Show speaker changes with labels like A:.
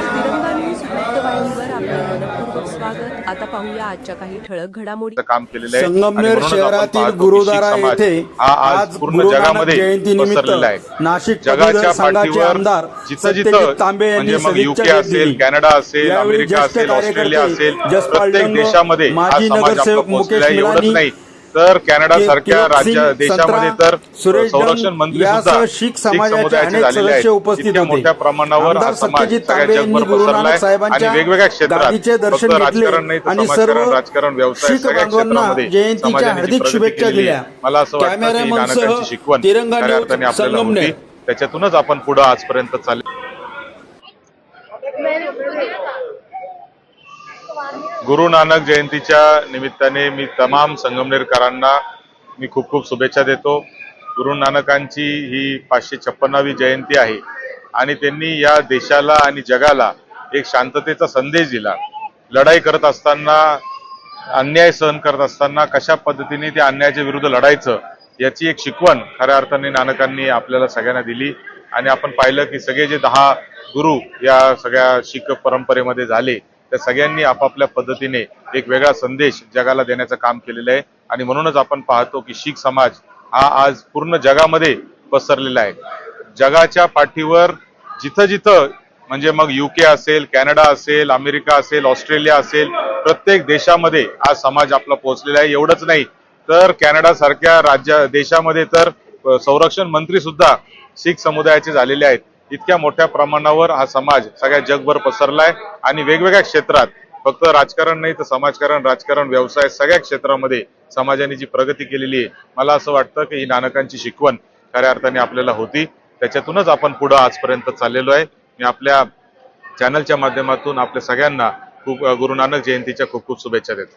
A: तिरंगा न्यूज वृत्तवाहिनीवर आपलं मनपूर्वक स्वागत. आता पाहूया आजच्या काही ठळक घडामोडी.
B: काम केलेलं आहे.
C: संगमनेर शहरातील गुरुद्वारा येथे
B: आज पूर्ण
C: गुरु नानक
B: जगामध्ये
C: जयंतीनिमित्त
B: पसरलेला आहे.
C: नाशिक
B: जगाच्या पाठीवर
C: आमदार
B: जिथं जिथं
C: तांबे यांनी
B: म्हणजे मग युके असेल. कॅनडा असेल
C: यावेळी
B: अमेरिका असेल ऑस्ट्रेलिया
C: कार्यकर्ते
B: असेल
C: जसपाल
B: प्रत्येक देशामध्ये हा
C: माजी नगरसेवक मुकेश
B: एवढंच
C: मिलानी,
B: नाही. तर कॅनडा सारख्या राज्य देशामध्ये तर संरक्षण मंत्री सुद्धा
C: शीख समाजाचे
B: झालेले
C: सदस्य
B: आहेत
C: उपस्थित
B: इतक्या
C: होते.
B: मोठ्या प्रमाणावर हा समाज जगभर पसरला आहे आणि
C: साहेबांच्या
B: वेगवेगळ्या क्षेत्रात
C: दर्शन
B: फक्त राजकारण नाही तर
C: आणि
B: समाजकारण
C: सर्व
B: राजकारण व्यवसाय सगळ्या क्षेत्रामध्ये
C: जयंतीच्या
B: समाजाने जी प्रगती. मला असं वाटतं की नानकांची शिकवण
C: तिरंगा
B: खऱ्या अर्थाने आपल्याला. होती त्याच्यातूनच आपण पुढे आजपर्यंत चालले गुरु नानक जयंतीच्या निमित्ताने मी तमाम संगमनेरकरांना मी खूप खूप शुभेच्छा देतो. गुरु नानकांची ही पाचशे छप्पन्नावी जयंती आहे आणि त्यांनी या देशाला आणि जगाला एक शांततेचा संदेश दिला. लढाई करत असताना अन्याय सहन करत असताना कशा पद्धतीने त्या अन्यायाच्या विरुद्ध लढायचं याची एक शिकवण खऱ्या अर्थाने नानकांनी आपल्याला सगळ्यांना दिली आणि आपण पाहिलं की सगळे जे दहा गुरु या सगळ्या शीख परंपरेमध्ये झाले त्या सगळ्यांनी आपापल्या पद्धतीने एक वेगळा संदेश जगाला देण्याचं काम केलेलं आहे. आणि म्हणूनच आपण पाहतो की शीख समाज हा आज पूर्ण जगामध्ये पसरलेला आहे. जगाच्या पाठीवर जिथं जिथं म्हणजे मग युके असेल कॅनडा असेल अमेरिका असेल ऑस्ट्रेलिया असेल प्रत्येक देशामध्ये हा समाज आपला पोहोचलेला आहे. एवढंच नाही. तर कॅनडा सारख्या राज्य देशामध्ये तर संरक्षण मंत्री सुद्धा शीख समुदायाचे झालेले आहेत. इतक्या मोठ्या प्रमाणावर हा समाज सगळ्या जगभर पसरलाय आणि वेगवेगळ्या क्षेत्रात फक्त राजकारण नाही तर समाजकारण राजकारण व्यवसाय सगळ्या क्षेत्रामध्ये समाजाने जी प्रगती केलेली आहे मला असं वाटतं की ही नानकांची शिकवण खऱ्या अर्थाने आपल्याला होती. त्याच्यातूनच आपण पुढं आजपर्यंत चाललेलो आहे. मी आपल्या चॅनलच्या माध्यमातून आपल्या सगळ्यांना खूप गुरु नानक जयंतीच्या खूप खूप शुभेच्छा देतो.